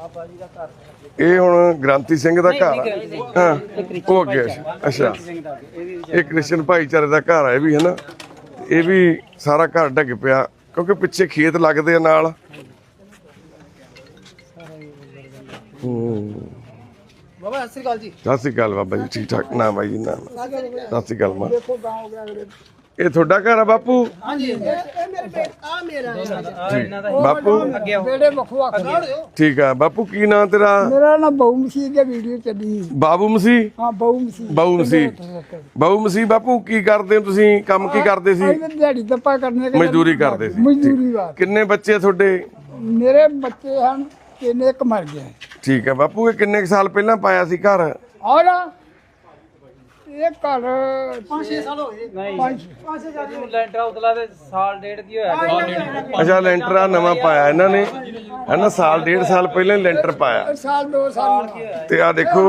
ਇਹ ਹੁਣ ਗ੍ਰਾਂਤੀ ਸਿੰਘ ਦਾ ਘਰ ਆ। ਹਾਂ ਉਹ ਅੱਗੇ। ਅੱਛਾ। ਇਹ ਕ੍ਰਿਸ਼ਨ ਭਾਈਚਾਰੇ ਦਾ ਘਰ ਆ ਇਹ ਵੀ ਹੈ ਨਾ। ਇਹ ਵੀ ਸਾਰਾ ਘਰ ਡਿੱਗ ਪਿਆ ਕਿਉਂਕਿ ਪਿੱਛੇ ਖੇਤ ਲੱਗਦੇ ਆ ਨਾਲ। ਬਾਬਾ ਸਤਿ ਸ੍ਰੀ ਅਕਾਲ ਜੀ। ਸਤਿ ਸ਼੍ਰੀ ਅਕਾਲ ਬਾਬਾ ਜੀ ਠੀਕ ਠਾਕ? ਨਾ ਬਾਈ ਜੀ ਨਾ ਸਤਿ ਸ਼੍ਰੀ ਅਕਾਲ ਮਾਂ। ਇਹ ਤੁਹਾਡਾ ਘਰ ਆ ਬਾਪੂ? ਹਾਂਜੀ। ਬਾਪੂ ਬੇੜੇ ਵੱਖੋ ਵੱਖ ਨੇ। ਠੀਕ ਆ ਬਾਪੂ ਕੀ ਨਾਂ ਤੇਰਾ? ਮੇਰਾ ਨਾਮ ਬਹੁ ਮਸੀਹ ਦੇ ਵੀਡੀਓ ਚੱਲੀ ਬਾਬੂ ਮਸੀਹ? ਹਾਂ ਬਹੁ ਮਸੀਹ। ਬਾਬੂ ਮਸੀਹ। ਬਾਬੂ ਮਸੀਹ ਬਾਪੂ ਕੀ ਕਰਦੇ ਹੋ ਤੁਸੀਂ? ਕੰਮ ਕੀ ਕਰਦੇ ਸੀ? ਦਿਹਾੜੀ ਦੱਪਾ ਕਰਨੇ ਕੇ ਮਜ਼ਦੂਰੀ ਕਰਦੇ ਸੀ। ਮਜ਼ਦੂਰੀ ਵਾਰ ਕਿੰਨੇ ਬੱਚੇ ਤੁਹਾਡੇ? ਮੇਰੇ ਬੱਚੇ ਹਨ ਕਿੰਨੇ ਇੱਕ ਮਰ ਗਏ ਠੀਕ ਆ ਬਾਪੂ ਇਹ ਕਿੰਨੇ ਕੁ ਸਾਲ ਪਹਿਲਾਂ ਪਾਇਆ ਸੀ ਘਰ? ਔਰ ਇਹ ਘਰ 5-6 ਸਾਲ ਹੋ ਗਏ। ਨਹੀਂ। 5-6 ਸਾਲ ਲੈਂਟਰ ਉਤਲਾ ਤੇ ਸਾਲ ਡੇਢ ਕੀ ਹੋਇਆ? ਅੱਛਾ ਲੈਂਟਰ ਆ ਨਵਾਂ ਪਾਇਆ ਇਹਨਾਂ ਨੇ। ਹਨਾ ਸਾਲ ਡੇਢ ਸਾਲ ਪਹਿਲਾਂ ਹੀ ਲੈਂਟਰ ਪਾਇਆ। ਸਾਲ ਦੋ ਸਾਲ ਤੇ ਆ ਦੇਖੋ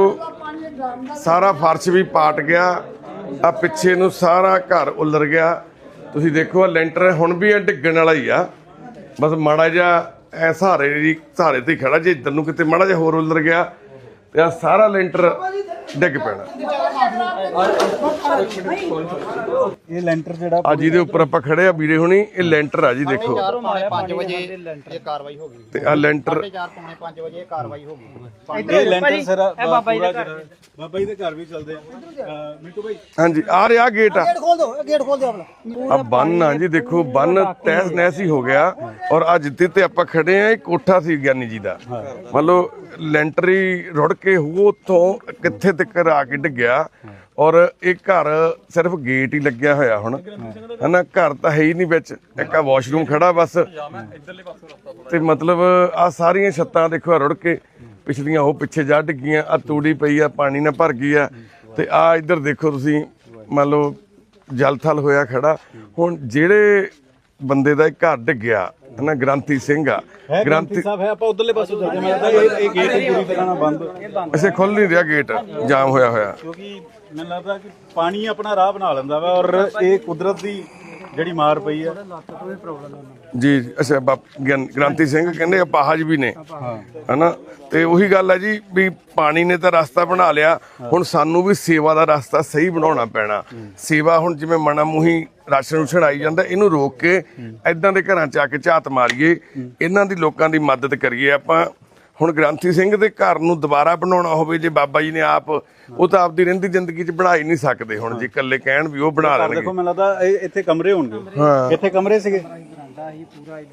ਦਾ ਸਾਰਾ ਫਰਸ਼ ਵੀ ਪਾਟ ਗਿਆ। ਆ ਪਿੱਛੇ ਨੂੰ ਸਾਰਾ ਘਰ ਉਲਰ ਗਿਆ। ਤੁਸੀਂ ਦੇਖੋ ਆ ਲੈਂਟਰ ਹੁਣ ਵੀ ਇਹ ਡਿੱਗਣ ਵਾਲਾ ਹੀ ਆ। ਬਸ ਮਾੜਾ ਜਿਹਾ ਐ ਸਹਾਰੇ ਦੀ ਸਹਾਰੇ ਤੇ ਖੜਾ। ਜੇ ਇੱਧਰ ਨੂੰ ਕਿਤੇ ਮਾੜਾ ਜਿਹਾ ਹੋਰ ਉਲਰ ਗਿਆ ਤੇ ਆ ਸਾਰਾ ਲੈਂਟਰ ਡਿੱਗ ਪੈਣਾ। ਇਹ ਲੈਂਟਰ ਜਿਹੜਾ ਆ ਜਿਹਦੇ ਉੱਪਰ ਆਪਾਂ ਖੜੇ ਆ ਵੀਰੇ ਹੁਣੀ ਇਹ ਲੈਂਟਰ ਆ ਜੀ ਦੇਖੋ। 5 ਵਜੇ ਇਹ ਕਾਰਵਾਈ ਹੋ ਗਈ। ਤੇ ਆ ਲੈਂਟਰ 4 ਪੌਣੇ 5 ਵਜੇ ਇਹ ਕਾਰਵਾਈ ਹੋ ਗਈ। ਇਹ ਲੈਂਟਰ ਸਾਰਾ ਇਹ ਬਾਬਾ ਜੀ ਦੇ ਘਰ। ਬਾਬਾ ਜੀ ਦੇ ਘਰ ਵੀ ਚੱਲਦੇ ਆ। ਅਹ ਮਿੰਟੂ ਭਾਈ। ਹਾਂਜੀ ਆ ਰਿਹਾ ਗੇਟ ਆ। ਖੋਲ ਗੇਟ ਖੋਲ ਦਿਓ ਆਪਣਾ। ਆ ਬੰਨ ਆ ਜੀ ਦੇਖੋ ਬੰਨ ਤਹਿਸ ਨਹਿਸ ਹੀ ਹੋ ਗਿਆ। ਔਰ ਅੱਜ ਜਿੱਤੇ ਤੇ ਆਪਾਂ ਖੜੇ ਆ ਇਹ ਕੋਠਾ ਸੀ ਗਿਆਨੀ ਜੀ ਦਾ। ਮੰਨ ਲਓ ਲੈਂਟਰ ਰੁੜ ਕੇ ਹੋ ਉੱਥੋਂ ਕਿੱਥੇ ਤੱਕ ਆ ਕੇ ਡਿੱਗਿਆ। ਔਰ ਇਹ ਘਰ ਸਿਰਫ ਗੇਟ ਹੀ ਲੱਗਿਆ ਹੋਇਆ ਹੁਣ। ਹਨਾ, ਘਰ ਤਾਂ ਹੈ ਹੀ ਨਹੀਂ ਵਿੱਚ। ਇੱਕ ਆ ਵਾਸ਼ਰੂਮ ਖੜਾ ਬਸ। ਤੇ ਮਤਲਬ ਆ ਸਾਰੀਆਂ ਛੱਤਾਂ ਦੇਖੋ ਰੁੜ ਕੇ ਪਿਛਲੀਆਂ ਉਹ ਪਿੱਛੇ ਜਾ ਡਿੱਗੀਆਂ ਆ ਤੂੜੀ ਪਈ ਆ, ਪਾਣੀ ਨਾਲ ਭਰ ਗਈ ਆ। ਤੇ ਆ ਇੱਧਰ ਦੇਖੋ ਤੁਸੀਂ, ਮੰਨ ਲਓ ਜਲ ਥਲ ਹੋਇਆ ਖੜਾ। ਹੁਣ ਜਿਹੜੇ ਬੰਦੇ ਦਾ ਇਹ ਘਰ ਡਿੱਗਿਆ ਹਨਾ ਗ੍ਰਾਂਤੀ ਸਿੰਘ ਆ। ਗ੍ਰਾਂਤੀ ਗ੍ਰਾਂਤੀ ਸਾਹਿਬ ਹੈ ਆਪਾਂ ਉਧਰਲੇ ਪਾਸੇ ਚੱਲਦੇ ਮੈਂ ਲੱਗਦਾ ਇਹ ਗੇਟ ਪੂਰੀ ਤਰ੍ਹਾਂ ਨਾਲ ਬੰਦ। ਅਸੇ ਖੁੱਲ ਨਹੀਂ ਰਿਹਾ ਗੇਟ ਜਾਮ ਹੋਇਆ ਹੋਇਆ। ਕਿਉਂਕਿ ਮੈਨੂੰ ਲੱਗਦਾ ਕਿ ਪਾਣੀ ਆਪਣਾ ਰਾਹ ਬਣਾ ਲੈਂਦਾ ਵਾ ਔਰ ਇਹ ਕੁਦਰਤ ਦੀ ਜਿਹੜੀ ਮਾਰ ਪਈ ਆ ਜੀ ਅੱਛਾ ਬਾਪ ਗਿਆਨ- ਗ੍ਰਾਂਤੀ ਸਿੰਘ ਕਹਿੰਦੇ ਅਪਾਹਜ ਵੀ ਨੇ। ਹਨਾ? ਤੇ ਉਹੀ ਗੱਲ ਹੈ ਜੀ ਵੀ ਪਾਣੀ ਨੇ ਤਾਂ ਰਸਤਾ ਬਣਾ ਲਿਆ। ਹੁਣ ਸਾਨੂੰ ਵੀ ਸੇਵਾ ਦਾ ਰਸਤਾ ਸਹੀ ਬਣਾਉਣਾ ਪੈਣਾ। ਸੇਵਾ ਹੁਣ ਜਿਵੇਂ ਮਣਾ ਮੂਹੀ ਰਾਸ਼ਨ ਰੂਸ਼ਨ ਆਈ ਜਾਂਦਾ ਇਹਨੂੰ ਰੋਕ ਕੇ ਐਦਾਂ ਦੇ ਘਰਾਂ ਚ ਆ ਕੇ ਝਾਤ ਮਾਰੀਏ। ਇਹਨਾਂ ਦੀ ਲੋਕਾਂ ਦੀ ਮਦਦ ਕਰੀਏ ਆਪਾਂ। ਹੁਣ ਗ੍ਰਾਂਥੀ ਸਿੰਘ ਦੇ ਘਰ ਨੂੰ ਦੁਬਾਰਾ ਬਣਾਉਣਾ ਹੋਵੇ ਜੇ ਬਾਬਾ ਜੀ ਨੇ ਆਪ ਉਹ ਤਾਂ ਆਪਦੀ ਰਹਿੰਦੀ ਜ਼ਿੰਦਗੀ 'ਚ ਬਣਾ ਹੀ ਨਹੀਂ ਸਕਦੇ ਹੁਣ ਜੇ ਇਕੱਲੇ ਕਹਿਣ ਵੀ ਉਹ ਬਣਾ ਲੈਣਗੇ। ਦੇਖੋ ਮੈਨੂੰ ਲੱਗਦਾ ਇਹ ਇੱਥੇ ਕਮਰੇ ਹੋਣਗੇ। ਇੱਥੇ ਕਮਰੇ ਸੀਗੇ।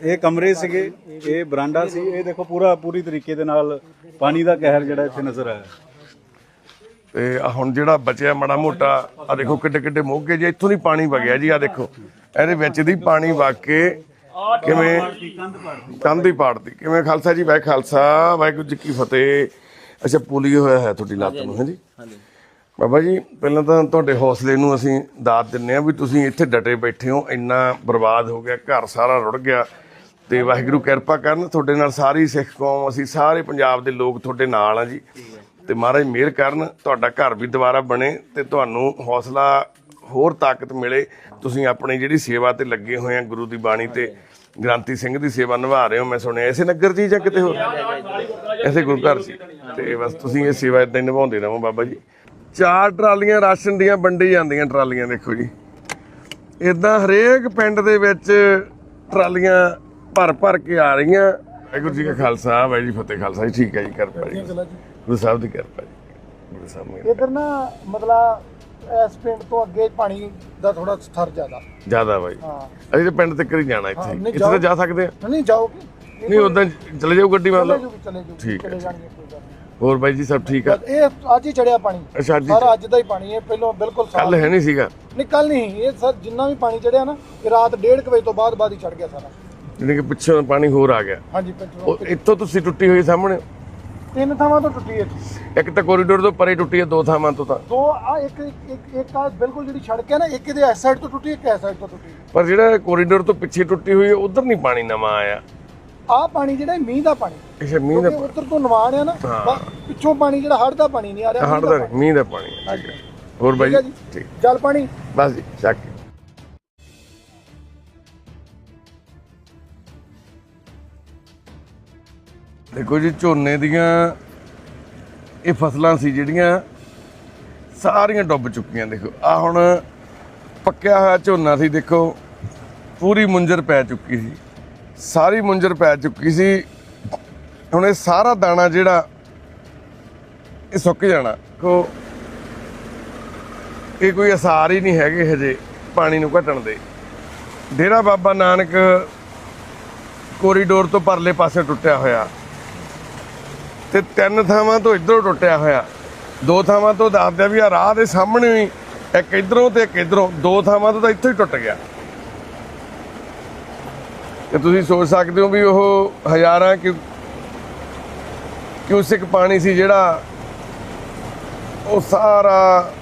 ਇਹ ਕਮਰੇ ਸੀਗੇ ਇਹ ਬਰਾਂਡਾ ਸੀ। ਇਹ ਦੇਖੋ ਪੂਰਾ ਪੂਰੀ ਤਰੀਕੇ ਦੇ ਨਾਲ ਪਾਣੀ ਦਾ ਕਹਿਰ ਜਿਹੜਾ ਇੱਥੇ ਨਜ਼ਰ ਆਇਆ। ਤੇ ਹੁਣ ਜਿਹੜਾ ਬਚਿਆ ਮਾੜਾ ਮੋਟਾ ਆ ਦੇਖੋ ਕਿੱਡੇ ਕਿੱਡੇ ਮੋਗੇ ਜੇ ਇੱਥੋਂ ਦੀ ਪਾਣੀ ਵਗਿਆ ਜੀ ਆ ਦੇਖੋ। ਇਹਦੇ ਵਿੱਚ ਦੀ ਪਾਣੀ ਵਗ ਕੇ ਕਿਵੇਂ? ਕੰਧ ਹੀ ਪਾੜਦੀ। ਕਿਵੇਂ ਖਾਲਸਾ ਜੀ? ਵਾਹਿ ਖਾਲਸਾ ਵਾਹਿਗੁਰੂ ਜੀ ਕੀ ਫਤਿਹ। ਅੱਛਾ ਪੋਲੀਓ ਹੋਇਆ ਹੈ ਤੁਹਾਡੀ ਲੱਤ ਨੂੰ ਹਾਂਜੀ ਬਾਬਾ ਜੀ ਪਹਿਲਾਂ ਤਾਂ ਤੁਹਾਡੇ ਹੌਸਲੇ ਨੂੰ ਅਸੀਂ ਦਾਤ ਦਿੰਨੇ ਆ ਵੀ ਤੁਸੀਂ ਇੱਥੇ ਡਟੇ ਬੈਠੇ ਹੋ ਇੰਨਾ ਬਰਬਾਦ ਹੋ ਗਿਆ ਘਰ ਸਾਰਾ ਰੁੜ ਗਿਆ। ਤੇ ਵਾਹਿਗੁਰੂ ਕਿਰਪਾ ਕਰਨ ਤੁਹਾਡੇ ਨਾਲ ਸਾਰੀ ਸਿੱਖ ਕੌਮ ਅਸੀਂ ਸਾਰੇ ਪੰਜਾਬ ਦੇ ਲੋਕ ਤੁਹਾਡੇ ਨਾਲ ਆ ਜੀ। ਤੇ ਮਹਾਰਾਜ ਮਿਹਰ ਕਰਨ ਤੁਹਾਡਾ ਘਰ ਵੀ ਦੁਬਾਰਾ ਬਣੇ ਤੇ ਤੁਹਾਨੂੰ ਹੌਸਲਾ ਹੋਰ ਤਾਕਤ ਮਿਲੇ। ਤੁਸੀਂ ਆਪਣੀ ਜਿਹੜੀ ਸੇਵਾ ਤੇ ਲੱਗੇ ਹੋਏ ਆ ਗੁਰੂ ਦੀ ਬਾਣੀ ਤੇ ਗ੍ਰਾਂਤੀ ਸਿੰਘ ਦੀ ਸੇਵਾ ਨਿਭਾ ਰਹੇ ਹੋ ਮੈਂ ਸੁਣਿਆ ਇਸੇ ਨਗਰ ਜੀ ਜਾਂ ਕਿਤੇ ਹੋਰ? ਐਸੇ ਗੁਰੂ ਘਰ ਸੀ ਤੇ ਬਸ ਤੁਸੀਂ ਇਹ ਸੇਵਾ ਇਦਾਂ ਹੀ ਨਿਭਾਉਂਦੇ ਰਹੋ ਬਾਬਾ ਜੀ। ਚਾਰ ਟਰਾਲੀਆਂ ਰਾਸ਼ਨ ਦੀਆਂ ਵੰਡੀ ਜਾਂਦੀਆਂ ਟਰਾਲੀਆਂ ਦੇਖੋ ਜੀ। ਇਦਾਂ ਹਰੇਕ ਪਿੰਡ ਦੇ ਵਿੱਚ ਟਰਾਲੀਆਂ ਭਰ ਭਰ ਕੇ ਆ ਰਹੀਆਂ। ਵਾਹਿਗੁਰੂ ਜੀ ਕਾ ਖਾਲਸਾ ਵਾਹਿਗੁਰੂ ਜੀ ਫਤਿਹ ਖਾਲਸਾ ਜੀ ਠੀਕ ਹੈ ਜੀ ਕਿਰਪਾ ਜੀ। ਗੁਰੂ ਸਾਹਿਬ ਦੀ ਕਿਰਪਾ ਜੀ। ਗੁਰੂ ਸਾਹਿਬ ਮਿਹਰ ਇਧਰ ਨਾ ਮਤਲਬ ਇਸ ਪਿੰਡ ਤੋਂ ਅੱਗੇ ਪਾਣੀ ਦਾ ਥੋੜਾ ਸਥਰ ਜ਼ਿਆਦਾ। ਜ਼ਿਆਦਾ ਬਾਈ। ਹਾਂ। ਅਸੀਂ ਤਾਂ ਪਿੰਡ ਤੱਕ ਹੀ ਜਾਣਾ ਇੱਥੇ। ਨਹੀਂ, ਇੱਥੇ ਤਾਂ ਜਾ ਸਕਦੇ ਆ। ਨਹੀਂ ਜਾਓਗੇ। ਨਹੀਂ ਉਦਾਂ ਚਲੇ ਜਾਓ ਗੱਡੀ ਚਲੇ ਮਤਲਬ ਜੂਗੀ ਚਲੇ ਜੂਗੀ ਠੀਕ ਹੈ, ਚਲੇ ਜਾਣਗੇ ਕੋਈ ਗੱਲ ਨਹੀਂ। ਹੋਰ ਬਾਈ ਜੀ ਸਭ ਠੀਕ ਆ? ਇਹ ਅੱਜ ਹੀ ਚੜਿਆ ਪਾਣੀ। ਅੱਛਾ ਅੱਜ ਸਾਰਾ ਅੱਜ ਦਾ ਹੀ ਪਾਣੀ ਹੈ। ਪਹਿਲਾਂ ਬਿਲਕੁਲ ਸਾਫ਼ ਕੱਲ ਹੈ ਨਹੀਂ ਸੀਗਾ? ਨਹੀਂ ਕੱਲ ਨਹੀਂ। ਇਹ ਸਰ ਜਿੰਨਾ ਵੀ ਪਾਣੀ ਚੜਿਆ ਨਾ ਇਹ ਰਾਤ 1:30 ਵਜੇ ਤੋਂ ਬਾਅਦ ਬਾਅਦ ਹੀ ਚੜ ਗਿਆ ਸਾਰਾ। ਜਿਹਨੇ ਕਿ ਪਿੱਛੋਂ ਪਾਣੀ ਹੋਰ ਆ ਗਿਆ। ਹਾਂਜੀ ਉਹ ਇੱਥੋਂ ਤੁਸੀਂ ਟੁੱਟੀ ਹੋਈ ਸਾਹਮਣੇ। ਤਿੰਨ ਥਾਵਾਂ ਤੋਂ ਟੁੱਟੀ ਹੈ ਇੱਕ ਤਾਂ ਕੋਰੀਡੋਰ ਤੋਂ ਪਰੇ ਟੁੱਟੀ ਹੈ ਦੋ ਥਾਵਾਂ ਤੋਂ ਤਾਂ। ਦੋ ਆ ਇੱਕ ਇੱਕ ਇੱਕ ਆ ਬਿਲਕੁਲ ਜਿਹੜੀ ਸੜਕ ਹੈ ਨਾ ਇੱਕ ਇਹਦੇ ਇਸ ਸਾਈਡ ਤੋਂ ਟੁੱਟੀ ਇੱਕ ਇਸ ਸਾਈਡ ਤੋਂ ਟੁੱਟੀ। ਪਰ ਜਿਹੜਾ ਕੋਰੀਡੋਰ ਤੋਂ ਪਿੱਛੇ ਟੁੱਟੀ ਹੋਈ ਹੈ ਉਧਰ ਨਹੀਂ ਪਾਣੀ ਨਵਾਂ ਆਇਆ। ਆ ਪਾਣੀ ਜਿਹੜਾ ਮੀਂਹ ਦਾ ਪਾਣੀ। ਅੱਛਾ ਮੀਂਹ ਦਾ ਉੱਧਰ ਤੋਂ ਨਵਾਨ ਆ ਨਾ ਪਿੱਛੋਂ ਪਾਣੀ ਜਿਹੜਾ ਹੜ੍ਹ ਦਾ ਪਾਣੀ ਨਹੀਂ ਆ ਰਿਹਾ ਹੜਦਾ ਨਹੀਂ ਮੀਂਹ ਦਾ ਪਾਣੀ ਹੋਰ ਬਾਈ। ਠੀਕ ਜਲ ਪਾਣੀ। ਬਸ ਜੀ ਚੱਕ ਦੇਖੋ ਜੀ, ਝੋਨੇ ਦੀਆਂ ਇਹ ਫਸਲਾਂ ਸੀ ਜਿਹੜੀਆਂ ਸਾਰੀਆਂ ਡੁੱਬ ਚੁੱਕੀਆਂ, ਦੇਖੋ। ਆ ਹੁਣ ਪੱਕਿਆ ਹੋਇਆ ਝੋਨਾ ਸੀ, ਦੇਖੋ, ਪੂਰੀ ਮੁੰਜਰ ਪੈ ਚੁੱਕੀ ਸੀ। ਸਾਰੀ ਮੁੰਜਰ ਪੈ ਚੁੱਕੀ ਸੀ। ਹੁਣ ਇਹ ਸਾਰਾ ਦਾਣਾ ਜਿਹੜਾ, ਇਹ ਸੁੱਕ ਜਾਣਾ। ਕੋ ਇਹ ਕੋਈ ਅਸਾਰ ਹੀ ਨਹੀਂ ਹੈਗੇ ਹਜੇ ਪਾਣੀ ਨੂੰ ਘਟਣ ਦੇ। ਡੇਰਾ ਬਾਬਾ ਨਾਨਕ ਕੋਰੀਡੋਰ ਤੋਂ ਪਰਲੇ ਪਾਸੇ ਟੁੱਟਿਆ ਹੋਇਆ। ਤੇ ਤਿੰਨ ਥਾਵਾਂ ਤੋਂ ਇਧਰੋਂ ਟੁੱਟਿਆ ਹੋਇਆ। ਦੋ ਥਾਵਾਂ ਤੋਂ ਦੱਸਦਿਆ ਵੀ ਆ, ਰਾਹ ਦੇ ਸਾਹਮਣੇ ਹੀ, ਇੱਕ ਇਧਰੋਂ ਤੇ ਇੱਕ ਇਧਰੋਂ। ਦੋ ਥਾਵਾਂ ਤੋਂ ਤਾਂ ਇੱਥੋਂ ਹੀ ਟੁੱਟ ਗਿਆ। ਤੇ ਤੁਸੀਂ ਸੋਚ ਸਕਦੇ ਹੋ ਵੀ ਉਹ ਹਜ਼ਾਰਾਂ ਕਿ ਕਿਊਸਿਕ ਪਾਣੀ ਸੀ ਜਿਹੜਾ ਉਹ ਸਾਰਾ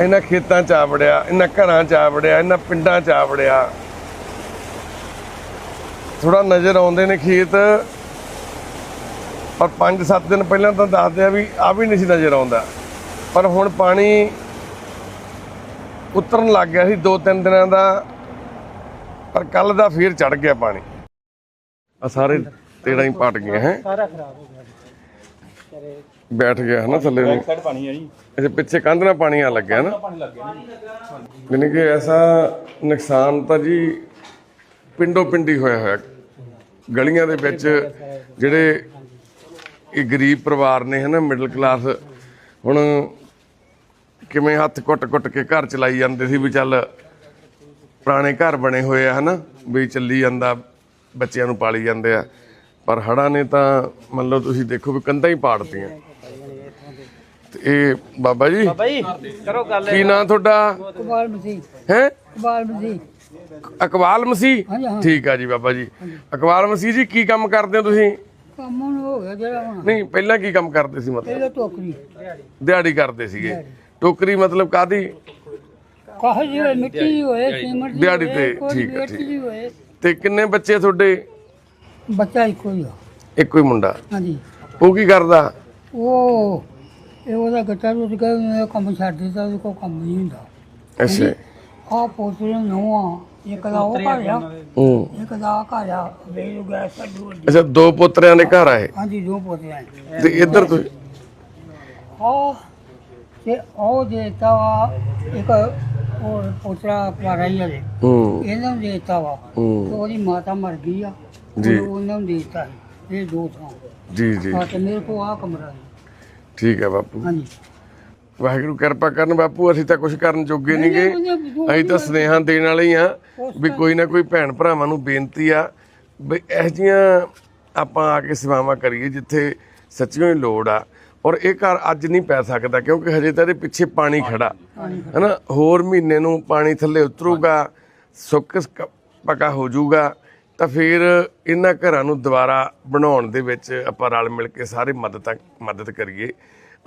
ਇਹਨਾਂ ਖੇਤਾਂ ਚ ਆਵੜਿਆ ਇਹਨਾਂ ਘਰਾਂ ਚ ਆ ਵੜਿਆ, ਇਹਨਾਂ ਪਿੰਡਾਂ ਚ ਆ ਵੜਿਆ। ਥੋੜਾ ਨਜ਼ਰ ਆਉਂਦੇ ਨੇ ਖੇਤ। ਪਰ 5-7 ਦਿਨ ਪਹਿਲਾਂ ਤਾਂ ਦੱਸਦੇ ਆ ਵੀ ਆ ਵੀ ਨਹੀਂ ਸੀ ਨਜ਼ਰ ਆਉਂਦਾ। ਪਰ ਹੁਣ ਪਾਣੀ ਉਤਰਨ ਲੱਗ ਗਿਆ ਸੀ 2-3 ਦਿਨਾਂ ਦਾ। ਪਰ ਕੱਲ ਦਾ ਫੇਰ ਚੜ ਗਿਆ ਪਾਣੀ। ਆ ਸਾਰੇ ਤੇੜਾ ਹੀ ਪਟ ਗਏ ਹੈ। ਸਾਰਾ ਖਰਾਬ ਹੋ ਗਿਆ। ਬੈਠ ਗਿਆ ਹੈ ਨਾ ਥੱਲੇ ਨੂੰ। ਸਾਈਡ ਪਾਣੀ ਹੈ ਜੀ। ਅੱਛਾ ਪਿੱਛੇ ਕੰਧ ਨਾਲ ਪਾਣੀ ਆ ਲੱਗਿਆ ਨਾ। ਪਾਣੀ ਲੱਗ ਗਿਆ ਯਾਨੀ ਕਿ ਐਸਾ ਨੁਕਸਾਨ ਤਾਂ ਜੀ ਪਿੰਡੋ ਪਿੰਡੀ ਹੋਇਆ ਹੋਇਆ। ਗਲੀਆਂ ਦੇ ਵਿੱਚ ਜਿਹੜੇ ਇਹ ਗਰੀਬ ਪਰਿਵਾਰ ਨੇ ਹਨਾ ਮਿਡਲ ਕਲਾਸ ਹੁਣ ਕਿਵੇਂ ਹੱਥ ਕੁੱਟ-ਕੁੱਟ ਕੇ ਘਰ ਚਲਾਈ ਜਾਂਦੇ ਸੀ ਵੀ ਚੱਲ ਪੁਰਾਣੇ ਘਰ ਬਣੇ ਹੋਏ ਆ ਹਨਾ ਵੀ ਚੱਲੀ ਜਾਂਦਾ ਬੱਚਿਆਂ ਨੂੰ ਪਾਲੀ ਜਾਂਦੇ ਆ। ਪਰ ਹੜਾਂ ਨੇ ਤਾਂ ਮੰਨ ਲਓ ਤੁਸੀਂ ਦੇਖੋ ਵੀ ਕੰਧਾਂ ਹੀ ਪਾੜਤੀਆਂ। ਤੇ ਇਹ ਬਾਬਾ ਜੀ ਬਾਈ ਕਰੋ ਗੱਲ। ਕੀ ਨਾਂ ਤੁਹਾਡਾ? ਕਬਾਲ ਮਸੀਹ। ਹੈ? ਕਬਾਲ ਮਸੀਹ। ਅਕਵਾਲ ਮਸੀਹ। ਠੀਕ ਆ ਜੀ ਬਾਬਾ ਜੀ। ਅਕਵਾਲ ਮਸੀਹ ਜੀ ਕੀ ਕੰਮ ਕਰਦੇ ਹੋ ਤੁਸੀਂ? ਕੰਮ ਹੁਣ ਹੋ ਗਿਆ ਜਿਹੜਾ ਹੁਣ। ਨਹੀਂ ਪਹਿਲਾਂ ਕੀ ਕੰਮ ਕਰਦੇ ਸੀ ਮਤਲਬ? ਪਹਿਲਾਂ ਟੋਕਰੀ। ਦਿਹਾੜੀ ਕਰਦੇ ਸੀਗੇ। ਟੋਕਰੀ ਮਤਲਬ ਕਾਦੀ ਕਾਹ ਜੀ ਹੋਏ, ਮਿੱਟੀ ਹੋਏ ਸੀਮਟ ਦਿਹਾੜੀ ਤੇ, ਠੀਕ ਹੈ, ਠੀਕ। ਤੇ ਕਿੰਨੇ ਬੱਚੇ ਤੁਹਾਡੇ? ਬੱਚਾ ਇੱਕੋ ਹੀ ਆ। ਇੱਕੋ ਹੀ ਮੁੰਡਾ? ਹਾਂਜੀ। ਉਹ ਕੀ ਕਰਦਾ? ਉਹ ਇਹ ਉਹਦਾ ਗੱਟਾ ਰੁੱਟ ਗਿਆ ਕੰਮ ਛੱਡ ਦਿੱਤਾ ਉਹਦੇ ਕੋਲ ਕੰਮ ਨਹੀਂ ਹੁੰਦਾ। ਅੱਛਾ। ਆ ਪੋਤਰੇ ਨੂੰ ਆ ਇੱਕ ਦਾ ਉਹ ਘਰ ਆ ਹੂੰ। ਇੱਕ ਦਾ ਆਹ ਘਰ ਆ ਵੇਲ ਗਿਆ ਸਾਡੂ ਅੱਛਾ ਦੋ ਪੁੱਤਰਿਆਂ ਦੇ ਘਰ ਆਏ ਹਾਂਜੀ ਦੋ ਪੋਤਰੇ ਆ ਤੇ ਇੱਧਰ ਤੁਸੀਂ ਉਹ ਤੇ ਉਹ ਦੇਤਾ ਵਾ ਇੱਕ ਉਹ ਪੋਤਰਾ ਪਿਆਰਾ ਹੀ ਹਲੇ ਹੂੰ। ਇਹਨਾਂ ਨੂੰ ਦੇਤਾ ਵਾ। ਤੇ ਹੂੰ ਉਹਦੀ ਮਾਤਾ ਮਰ ਗਈ ਆ। ਜੀ। ਉਹ- ਉਹਨਾਂ ਨੂੰ ਦੇਤਾ ਸੀ। ਇਹ ਦੋ ਥਾਂ। ਜੀ ਜੀ। ਆ ਤੇ ਮੇਰੇ ਕੋਲ ਆ ਕਮਰਾ ਠੀਕ ਹੈ ਬਾਪੂ। ਹਾਂਜੀ। ਵਾਹਿਗੁਰੂ ਕਿਰਪਾ ਕਰਨ ਬਾਪੂ ਅਸੀਂ ਤਾਂ ਕੁਝ ਕਰਨ ਜੋਗੇ ਨਹੀਂਗੇ ਅਸੀਂ ਤਾਂ ਸੁਨੇਹਾ ਦੇਣ ਵਾਲੇ ਹੀ ਆ ਵੀ ਕੋਈ ਨਾ ਕੋਈ ਭੈਣ ਭਰਾਵਾਂ ਨੂੰ ਬੇਨਤੀ ਆ ਵੀ ਇਹ ਜੀਆਂ ਆਪਾਂ ਆ ਕੇ ਸੇਵਾਵਾਂ ਕਰੀਏ ਜਿੱਥੇ ਸੱਚੀਓ ਹੀ ਲੋੜ ਆ। ਔਰ ਇਹ ਘਰ ਅੱਜ ਨਹੀਂ ਪੈ ਸਕਦਾ ਕਿਉਂਕਿ ਹਜੇ ਤਾਂ ਇਹਦੇ ਪਿੱਛੇ ਪਾਣੀ ਖੜਾ। ਹੈਨਾ ਹੋਰ ਮਹੀਨੇ ਨੂੰ ਪਾਣੀ ਥੱਲੇ ਉਤਰੂਗਾ ਸੁੱਕ ਪੱਕਾ ਹੋ ਜਾਊਗਾ ਤਾਂ ਫਿਰ ਇਹਨਾਂ ਘਰਾਂ ਨੂੰ ਦੁਬਾਰਾ ਬਣਾਉਣ ਦੇ ਵਿੱਚ ਆਪਾਂ ਰਲ ਮਿਲ ਕੇ ਸਾਰੇ ਮਦਦ ਮਦਦ ਕਰੀਏ।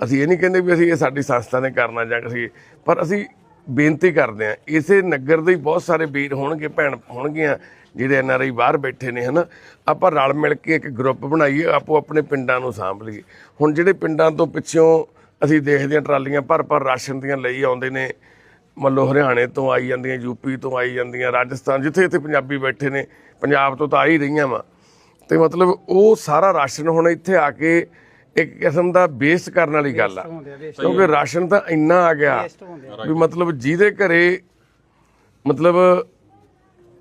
ਅਸੀਂ ਇਹ ਨਹੀਂ ਕਹਿੰਦੇ ਵੀ ਅਸੀਂ ਇਹ ਸਾਡੀ ਸੰਸਥਾ ਨੇ ਕਰਨਾ ਜਾਂ ਅਸੀਂ ਪਰ ਅਸੀਂ ਬੇਨਤੀ ਕਰਦੇ ਹਾਂ, ਇਸੇ ਨਗਰ ਦੇ ਬਹੁਤ ਸਾਰੇ ਵੀਰ ਹੋਣਗੇ, ਭੈਣ ਹੋਣਗੀਆਂ, ਜਿਹੜੇ ਐਨ ਆਰ ਆਈ ਬਾਹਰ ਬੈਠੇ ਨੇ, ਹਨਾ? ਆਪਾਂ ਰਲ ਮਿਲ ਕੇ ਇੱਕ ਗਰੁੱਪ ਬਣਾਈਏ, ਆਪੋ ਆਪਣੇ ਪਿੰਡਾਂ ਨੂੰ ਸਾਂਭ ਲਈਏ। ਹੁਣ ਜਿਹੜੇ ਪਿੰਡਾਂ ਤੋਂ ਪਿੱਛੋਂ ਅਸੀਂ ਦੇਖਦੇ ਹਾਂ ਟਰਾਲੀਆਂ ਭਰ ਭਰ ਰਾਸ਼ਨ ਦੀਆਂ ਲਈ ਆਉਂਦੇ ਨੇ, ਮੰਨ ਲਓ ਹਰਿਆਣੇ ਤੋਂ ਆਈ ਜਾਂਦੀਆਂ ਯੂਪੀ ਤੋਂ ਆਈ ਜਾਂਦੀਆਂ, ਰਾਜਸਥਾਨ ਜਿੱਥੇ ਇੱਥੇ ਪੰਜਾਬੀ ਬੈਠੇ ਨੇ, ਪੰਜਾਬ ਤੋਂ ਤਾਂ ਆ ਹੀ ਰਹੀਆਂ ਵਾ। ਤੇ ਮਤਲਬ ਉਹ ਸਾਰਾ ਰਾਸ਼ਨ ਹੁਣ ਇੱਥੇ ਆ ਕੇ ਇੱਕ ਕਿਸਮ ਦਾ ਵੇਸਟ ਕਰਨ ਵਾਲੀ ਗੱਲ ਆ। ਕਿਉਂਕਿ ਰਾਸ਼ਨ ਤਾਂ ਇੰਨਾ ਆ ਗਿਆ ਵੀ ਮਤਲਬ ਜਿਹਦੇ ਘਰੇ ਮਤਲਬ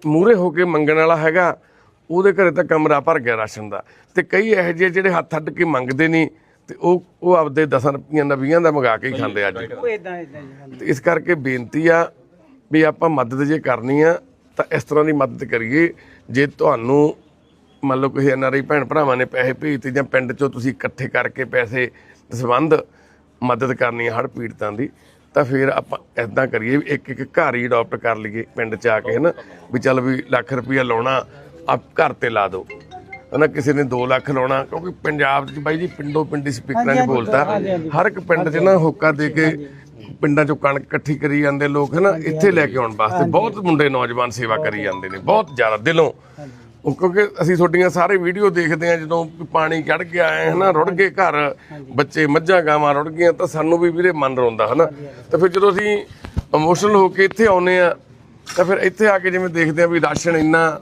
ਮੂਰੇ ਹੋ ਕੇ ਮੰਗਣ ਵਾਲਾ ਹੈਗਾ ਉਹਦੇ ਘਰੇ ਤਾਂ ਕਮਰਾ ਭਰ ਗਿਆ ਰਾਸ਼ਨ ਦਾ। ਤੇ ਕਈ ਇਹੋ ਜਿਹੇ ਜਿਹੜੇ ਹੱਥ ਅੱਡ ਕੇ ਮੰਗਦੇ ਨਹੀਂ ਤੇ ਉਹ ਉਹ ਆਪਦੇ 10 ਰੁਪਈਆਂ 20 ਦਾ ਮੰਗਾ ਕੇ ਹੀ ਖਾਂਦੇ ਅੱਜ। ਇਸ ਕਰਕੇ ਬੇਨਤੀ ਆ ਵੀ ਆਪਾਂ ਮਦਦ ਜੇ ਕਰਨੀ ਆ ਤਾਂ ਇਸ ਤਰ੍ਹਾਂ ਦੀ ਮਦਦ ਕਰੀਏ ਜੇ ਤੁਹਾਨੂੰ ਮੰਨ ਲਓ ਕਿਸੇ ਐਨਆਰਆਈ ਭੈਣ ਭਰਾਵਾਂ ਨੇ ਪੈਸੇ ਭੇਜਤੇ ਜਾਂ ਪਿੰਡ ਚੋਂ ਤੁਸੀਂ ਇਕੱਠੇ ਕਰਕੇ ਪੈਸੇ ਸੰਬੰਧ ਮਦਦ ਕਰਨੀ ਆ ਹੜ੍ਹ ਪੀੜਤਾਂ ਦੀ ਤਾਂ ਫਿਰ ਆਪਾਂ ਇਦਾਂ ਕਰੀਏ ਵੀ ਇੱਕ ਇੱਕ ਘਰ ਹੀ ਅਡਾਪਟ ਕਰ ਲਈਏ ਪਿੰਡ ਚ ਆ ਕੇ ਹਨਾ? ਵੀ ਚੱਲ ਵੀ ਲੱਖ ਰੁਪਈਆ ਲਾਉਣਾ ਆਪ ਘਰ ਤੇ ਲਾ ਦਿਓ। ਹਨਾ ਕਿਸੇ ਨੇ 2 ਲੱਖ ਲਾਉਣਾ ਕਿਉਂਕਿ ਪੰਜਾਬ 'ਚ ਬਾਈ ਜੀ ਪਿੰਡੋ ਪਿੰਡੀ ਸਪੀਕਰਾਂ 'ਚ ਬੋਲਦਾ ਹਰ ਇੱਕ ਪਿੰਡ 'ਚ ਨਾ ਹੋਕਾ ਦੇ ਕੇ ਪਿੰਡਾਂ 'ਚੋਂ ਕਣਕ ਇਕੱਠੀ ਕਰੀ ਜਾਂਦੇ ਲੋਕ ਹਨਾ? ਇੱਥੇ ਲੈ ਕੇ ਆਉਣ ਵਾਸਤੇ ਬਹੁਤ ਮੁੰਡੇ ਨੌਜਵਾਨ ਸੇਵਾ ਕਰੀ ਜਾਂਦੇ ਨੇ ਬਹੁਤ ਜ਼ਿਆਦਾ ਦਿਲੋਂ। ਉਹ ਕਿਉਂਕਿ ਅਸੀਂ ਤੁਹਾਡੀਆਂ ਸਾਰੇ ਵੀਡੀਓ ਦੇਖਦੇ ਆ ਜਦੋਂ ਵੀ ਪਾਣੀ ਚੜ ਗਿਆ ਹੈ ਹਨਾ ਰੁੜ ਗਏ ਘਰ ਬੱਚੇ ਮੱਝਾਂ ਗਾਵਾਂ ਰੁੜ ਗਈਆਂ ਤਾਂ ਸਾਨੂੰ ਵੀ ਵੀਰੇ ਮਨ ਰੋਂਦਾ ਹਨਾ? ਤਾਂ ਫਿਰ ਜਦੋਂ ਅਸੀਂ ਇਮੋਸ਼ਨਲ ਹੋ ਕੇ ਇੱਥੇ ਆਉਨੇ ਆ ਤਾਂ ਫਿਰ ਇੱਥੇ ਆ ਕੇ ਜਿਵੇਂ ਦੇਖਦੇ ਆ ਵੀ ਰਾਸ਼ਨ ਇੰਨਾ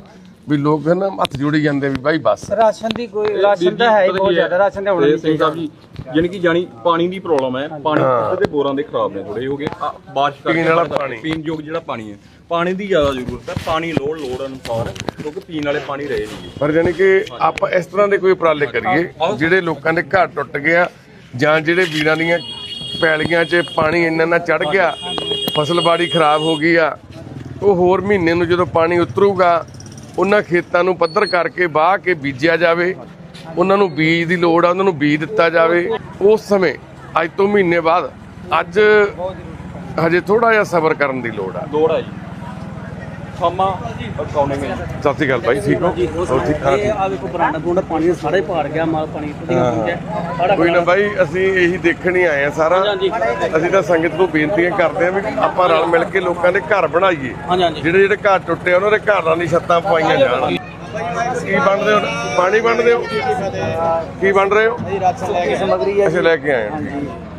ਵੀ ਲੋਕ ਨਾ ਹੱਥ ਜੋੜੀ ਜਾਂਦੇ ਵੀ ਬਾਈ ਬਸ। ਰਾਸ਼ਨ ਦੀ ਕੋਈ ਰਾਸ਼ਨ ਤਾਂ ਹੈ ਹੀ ਬਹੁਤ ਜ਼ਿਆਦਾ ਰਾਸ਼ਨ ਤਾਂ ਹੋਣਾ ਨਹੀਂ ਸਿੰਘ ਸਾਹਿਬ ਜੀ ਜਾਣੀ ਕਿ ਜਾਣੀ ਪਾਣੀ ਦੀ ਪ੍ਰੋਬਲਮ ਹੈ। ਪਾਣੀ ਦੇ ਬੋਰਾਂ ਦੇ ਖਰਾਬ ਨੇ ਥੋੜੇ ਹੋ ਗਏ ਆ, ਬਾਰਿਸ਼ ਕਰਕੇ ਪੀਣ ਵਾਲਾ ਪਾਣੀ। ਪੀਣ। ਯੋਗ ਜਿਹੜਾ ਪਾਣੀ ਹੈ ਪਾਣੀ ਦੀ ਜ਼ਿਆਦਾ ਜ਼ਰੂਰਤ ਹੈ ਪਾਣੀ ਲੋੜ ਲੋੜ ਅਨੁਸਾਰ ਕਿਉਂਕਿ ਪੀਣ ਵਾਲੇ ਪਾਣੀ ਰਹੇ ਨਹੀਂ ਪਰ ਜਾਣੀ ਕਿ ਆਪਾਂ ਇਸ ਤਰ੍ਹਾਂ ਦੇ ਕੋਈ ਉਪਰਾਲੇ ਕਰੀਏ ਜਿਹੜੇ ਲੋਕਾਂ ਦੇ ਘਰ ਟੁੱਟ ਗਿਆ ਜਾਂ ਜਿਹੜੇ ਵੀਰਾਂ ਦੀਆਂ ਪੈਲੀਆਂ 'ਚ ਪਾਣੀ ਇੰਨਾ ਨਾ ਚੜ ਗਿਆ ਫਸਲਬਾੜੀ ਖਰਾਬ ਹੋ ਗਈ ਆ ਉਹ ਹੋਰ ਮਹੀਨੇ ਨੂੰ ਜਦੋਂ ਪਾਣੀ ਉਤਰੂਗਾ ਉਹਨਾਂ ਖੇਤਾਂ ਨੂੰ ਪੱਧਰ ਕਰਕੇ ਵਾਹ ਕੇ ਬੀਜਿਆ ਜਾਵੇ ਉਹਨਾਂ ਨੂੰ ਬੀਜ ਦੀ ਲੋੜ ਆ ਉਹਨਾਂ ਨੂੰ ਬੀਜ ਦਿੱਤਾ ਜਾਵੇ। ਉਸ ਸਮੇਂ ਅੱਜ ਤੋਂ ਮਹੀਨੇ ਬਾਅਦ ਅੱਜ ਹਜੇ ਥੋੜਾ ਜਿਹਾ ਸਬਰ ਕਰਨ ਦੀ ਲੋੜ ਆ। ਲੋੜ ਹੈ ਜੀ। ਖਾਮਾ ਅਕਾਊਂਟਿੰਗ ਹੈ। ਸਤਿ ਸ਼੍ਰੀ ਅਕਾਲ ਭਾਈ ਠੀਕ ਹੋ? ਹੋਰ ਠੀਕ ਠਾਕ ਆ ਵੇਖੋ ਬਰਾਂਡਾ ਬਰੂੰਡਾ ਪਾਣੀ ਸਾਰੇ ਪਾੜ ਗਿਆ ਮਾਲ ਪਾਣੀ ਕੋਈ ਨਾ ਬਾਈ ਅਸੀਂ ਇਹੀ ਦੇਖਣ ਹੀ ਆਏ ਆ ਸਾਰਾ। ਅਸੀਂ ਤਾਂ ਸੰਗਤ ਨੂੰ ਬੇਨਤੀਆਂ ਕਰਦੇ ਆ ਵੀ ਆਪਾਂ ਰਲ ਮਿਲ ਕੇ ਲੋਕਾਂ ਦੇ ਘਰ ਬਣਾਈਏ। ਜਿਹੜੇ ਜਿਹੜੇ ਘਰ ਟੁੱਟੇ ਆ, ਉਹਨਾਂ ਦੇ ਘਰਾਂ ਦੀ ਛੱਤਾਂ ਪਵਾਈਆਂ ਜਾਣ। ਕੀ ਬਣ ਰਹੇ ਹੋ? ਪਾਣੀ ਵੰਡਦੇ ਹੋ? ਕੀ ਬਣ ਰਹੇ ਹੋ? ਰਾਸ਼ਨ ਲੈ ਕੇ ਸਮਗਰੀ ਅਸੀਂ ਲੈ ਕੇ ਆਏ ਹਾਂ।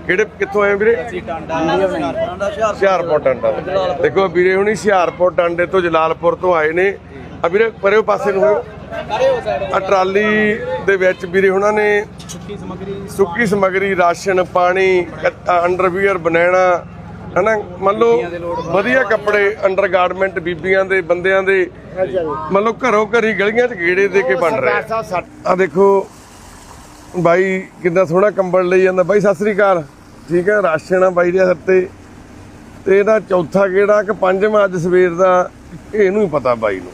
ਕਿਹੜੇ ਕਿੱਥੋਂ ਆਏ ਵੀਰੇ? ਹੁਸ਼ਿਆਰਪੁਰ ਟਾਂਡਾ ਤੋਂ। ਦੇਖੋ ਵੀਰੇ ਹੁਣੀ ਹੁਸ਼ਿਆਰਪੁਰ ਟਾਂਡੇ ਤੋਂ ਜਲਾਲਪੁਰ ਤੋਂ ਆਏ ਨੇ। ਆ ਵੀਰੇ ਪਰਿਓ ਪਾਸੇ ਨੂੰ ਹੋਇਓ। ਆ ਟਰਾਲੀ ਦੇ ਵਿੱਚ ਵੀਰੇ ਉਹਨਾਂ ਨੇ ਸੁੱਕੀ ਸਮਗਰੀ। ਰਾਸ਼ਨ ਪਾਣੀ ਅੰਡਰਵੀਅਰ ਬਨਾਣਾ ਹਨਾ? ਮੰਨ ਲਓ ਵਧੀਆ ਕੱਪੜੇ ਅੰਡਰਗਾਰਮੈਂਟ ਬੀਬੀਆਂ ਦੇ ਬੰਦਿਆਂ ਦੇ। ਮੰਨ ਲਓ ਘਰੋਂ ਘਰੀ ਗਲੀਆਂ 'ਚ ਗੇੜੇ ਦੇ ਕੇ ਬਣ ਰਹੇ ਆ। ਦੇਖੋ ਬਾਈ ਕਿੰਨਾ ਸੋਹਣਾ ਕੰਬਲ ਲਈ ਜਾਂਦਾ। ਬਾਈ ਸਤਿ ਸ੍ਰੀ ਅਕਾਲ। ਠੀਕ ਹੈ ਰਾਸ਼ਨ ਆ ਬਾਈ ਦੇ ਸਿਰ ਤੇ। ਤੇ ਇਹਦਾ ਚੌਥਾ ਕਿਹੜਾ ਕਿ ਪੰਜਵਾਂ ਅੱਜ ਸਵੇਰ ਦਾ ਇਹਨੂੰ ਹੀ ਪਤਾ ਬਾਈ ਨੂੰ।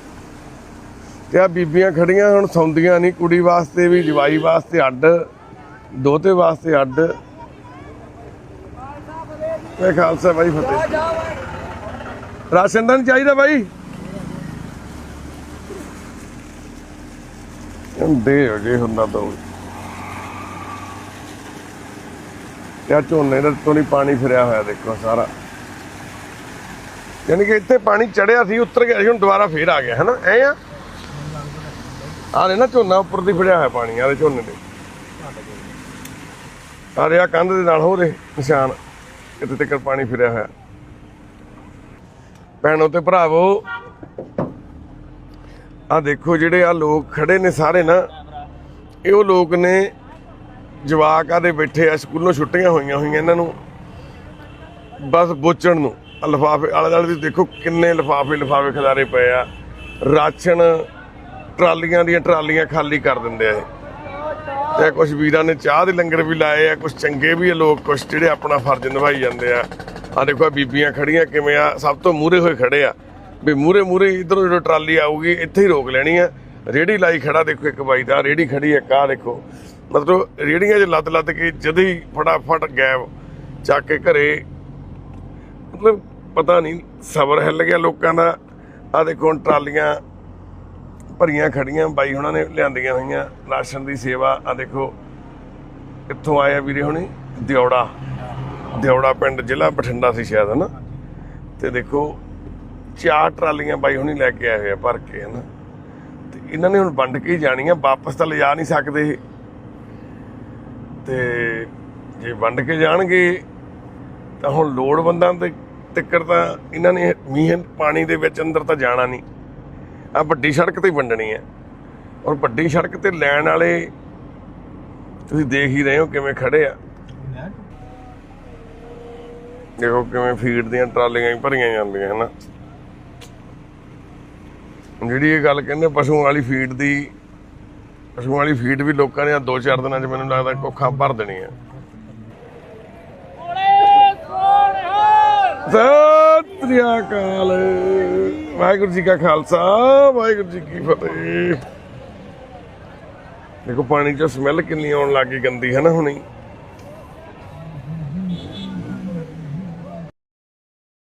ਤੇ ਆ ਬੀਬੀਆਂ ਖੜੀਆਂ ਹੁਣ ਸੌਂਦੀਆਂ ਨਹੀਂ। ਕੁੜੀ ਵਾਸਤੇ ਵੀ ਜਵਾਈ ਵਾਸਤੇ ਅੱਡ ਦੋਤੇ ਵਾਸਤੇ ਅੱਡ। ਇਹ ਖਾਲਸਾ ਬਾਈ ਫਤਿਹ ਰਾਸ਼ਨ ਤਾਂ ਚਾਹੀਦਾ ਬਾਈ ਦੇ ਹੋ ਹੁੰਦਾ ਤਾਂ ਤੇ ਝੋਨੇ ਦੇ ਤੋਂ ਨਹੀਂ ਪਾਣੀ ਫਿਰਿਆ ਹੋਇਆ ਦੇਖੋ ਸਾਰਾ ਯਾਨੀ ਕਿ ਇੱਥੇ ਪਾਣੀ ਚੜਿਆ ਸੀ ਉੱਤਰ ਗਿਆ ਸੀ ਹੁਣ ਦੁਬਾਰਾ ਫੇਰ ਆ ਗਿਆ ਹੈਨਾ ਐ ਆ ਆ ਨਾ ਝੋਨਾ ਉੱਪਰ ਦੀ ਫਿਰਿਆ ਹੋਇਆ ਪਾਣੀ ਆਲੇ ਝੋਨੇ ਦੇ ਆ ਰਿਹਾ ਕੰਧ ਦੇ ਨਾਲ ਹੋ ਰਹੇ ਨਿਸ਼ਾਨ ਕਿਤੇ ਤੱਕ ਪਾਣੀ ਫਿਰਿਆ ਹੋਇਆ। ਭੈਣੋ ਤੇ ਭਰਾਵੋ ਆ ਦੇਖੋ ਜਿਹੜੇ ਆ ਲੋਕ ਖੜੇ ਨੇ ਸਾਰੇ ਨਾ, ਇਹ ਉਹ ਲੋਕ ਨੇ ਜਵਾਕ ਆਦੇ ਬੈਠੇ ਆ, ਸਕੂਲੋਂ ਛੁੱਟੀਆਂ ਹੋਈਆਂ ਹੋਈਆਂ ਇਹਨਾਂ ਨੂੰ। ਬਸ ਬੋਚਣ ਨੂੰ, ਆਹ ਲਿਫਾਫੇ, ਆਲੇ ਦੁਆਲੇ ਤੁਸੀਂ ਦੇਖੋ ਕਿੰਨੇ ਲਿਫਾਫੇ ਲਿਫਾਫੇ ਖਿਲਾਰੇ ਪਏ ਆ। ਰਾਸ਼ਨ ਟਰਾਲੀਆਂ ਦੀਆਂ ਟਰਾਲੀਆਂ ਖਾਲੀ ਕਰ ਦਿੰਦੇ ਆ ਇਹ। ਤੇ ਕੁਝ ਵੀਰਾਂ ਨੇ ਚਾਹ ਦੇ ਲੰਗਰ ਵੀ ਲਾਏ ਆ ਕੁਝ ਚੰਗੇ ਵੀ ਆ ਲੋਕ ਕੁਝ ਜਿਹੜੇ ਆਪਣਾ ਫਰਜ਼ ਨਿਭਾਈ ਜਾਂਦੇ ਆ। ਆ ਦੇਖੋ ਬੀਬੀਆਂ ਖੜੀਆਂ ਕਿਵੇਂ ਆ, ਸਭ ਤੋਂ ਮੂਰੇ ਹੋਏ ਖੜੇ ਆ। ਵੀ ਮੂਰੇ ਮੂਰੇ ਇਧਰੋਂ ਜਦੋਂ ਟਰਾਲੀ ਆਊਗੀ, ਇੱਥੇ ਹੀ ਰੋਕ ਲੈਣੀ ਆ। ਰੇੜੀ ਲਾਈ ਖੜਾ ਦੇਖੋ ਇੱਕ ਬਾਈ ਦਾ ਰੇੜੀ ਖੜੀ ਆ ਕਾ ਦੇਖੋ। ਮਤਲਬ ਰੇੜੀਆਂ 'ਚ ਲੱਦ ਲੱਦ ਕੇ ਜਦ ਹੀ ਫਟਾਫਟ ਗਾਇਬ ਚੱਕ ਕੇ ਘਰੇ, ਮਤਲਬ ਪਤਾ ਨਹੀਂ, ਸਬਰ ਹਿੱਲ ਗਿਆ ਲੋਕਾਂ ਦਾ। ਆ ਦੇਖੋ ਹੁਣ ਟਰਾਲੀਆਂ ਭਰੀਆਂ ਖੜੀਆਂ ਬਾਈ ਹੁਣਾਂ ਨੇ ਲਿਆਂਦੀਆਂ ਹੋਈਆਂ, ਰਾਸ਼ਨ ਦੀ ਸੇਵਾ ਆ ਦੇਖੋ ਇੱਥੋਂ ਆਇਆ ਵੀਰੇ ਹੁਣੇ? ਦਿਉੜਾ ਦਿਉੜਾ ਪਿੰਡ, ਜ਼ਿਲ੍ਹਾ ਬਠਿੰਡਾ ਸੀ ਸ਼ਾਇਦ, ਹਨਾ? ਤੇ ਦੇਖੋ, ਚਾਰ ਟਰਾਲੀਆਂ ਬਾਈ ਹੁਣੀ ਲੈ ਕੇ ਆਏ ਹੋਏ ਆ, ਭਰ ਕੇ, ਹਨਾ? ਤੇ ਇਹਨਾਂ ਨੇ ਹੁਣ ਵੰਡ ਕੇ ਹੀ ਜਾਣੀਆਂ, ਵਾਪਸ ਤਾਂ ਲਿਜਾ ਨਹੀਂ ਸਕਦੇ ਤੇ ਜੇ ਵੰਡ ਕੇ ਜਾਣਗੇ, ਤਾਂ ਹੁਣ ਲੋੜਵੰਦਾਂ ਦੇ ਟਿੱਕਰ ਤਾਂ ਇਹਨਾਂ ਨੇ ਮੀਂਹ ਪਾਣੀ ਦੇ ਵਿੱਚ ਅੰਦਰ ਤਾਂ ਜਾਣਾ ਨਹੀਂ। ਆ ਵੱਡੀ ਸੜਕ ਤੇ ਵੰਡਣੀ ਹੈ। ਔਰ ਵੱਡੀ ਸੜਕ ਤੇ ਲੈਣ ਵਾਲੇ ਤੁਸੀਂ ਦੇਖ ਹੀ ਰਹੇ ਹੋ ਕਿਵੇਂ ਖੜੇ ਆ। ਦੇਖੋ ਕਿਵੇਂ ਫੀਡ ਦੀਆਂ ਟਰਾਲੀਆਂ ਹੀ ਭਰੀਆਂ ਜਾਂਦੀਆਂ ਹਨਾ। ਜਿਹੜੀ ਇਹ ਗੱਲ ਕਹਿੰਦੇ ਪਸ਼ੂਆਂ ਵਾਲੀ ਫੀਡ ਦੀ, ਪਸ਼ੂਆਂ ਵਾਲੀ ਫੀਡ ਵੀ ਲੋਕਾਂ ਨੇ ਦੋ ਚਾਰ ਦਿਨਾਂ 'ਚ ਮੈਨੂੰ ਲੱਗਦਾ ਕੋਖਾਂ ਭਰ ਦੇਣੀ ਸਤਿ ਸ੍ਰੀ ਅਕਾਲ। ਵਾਹਿਗੁਰੂ ਜੀ ਕਾ ਖਾਲਸਾ, ਵਾਹਿਗੁਰੂ ਜੀ ਕੀ ਫਤਿਹ। ਦੇਖੋ, ਪਾਣੀ ਚੋਂ ਸਮੈਲ ਕਿੰਨੀ ਆਉਣ ਲੱਗੀ ਗੰਦੀ, ਹੈ ਨਾ ਹੁਣੀ?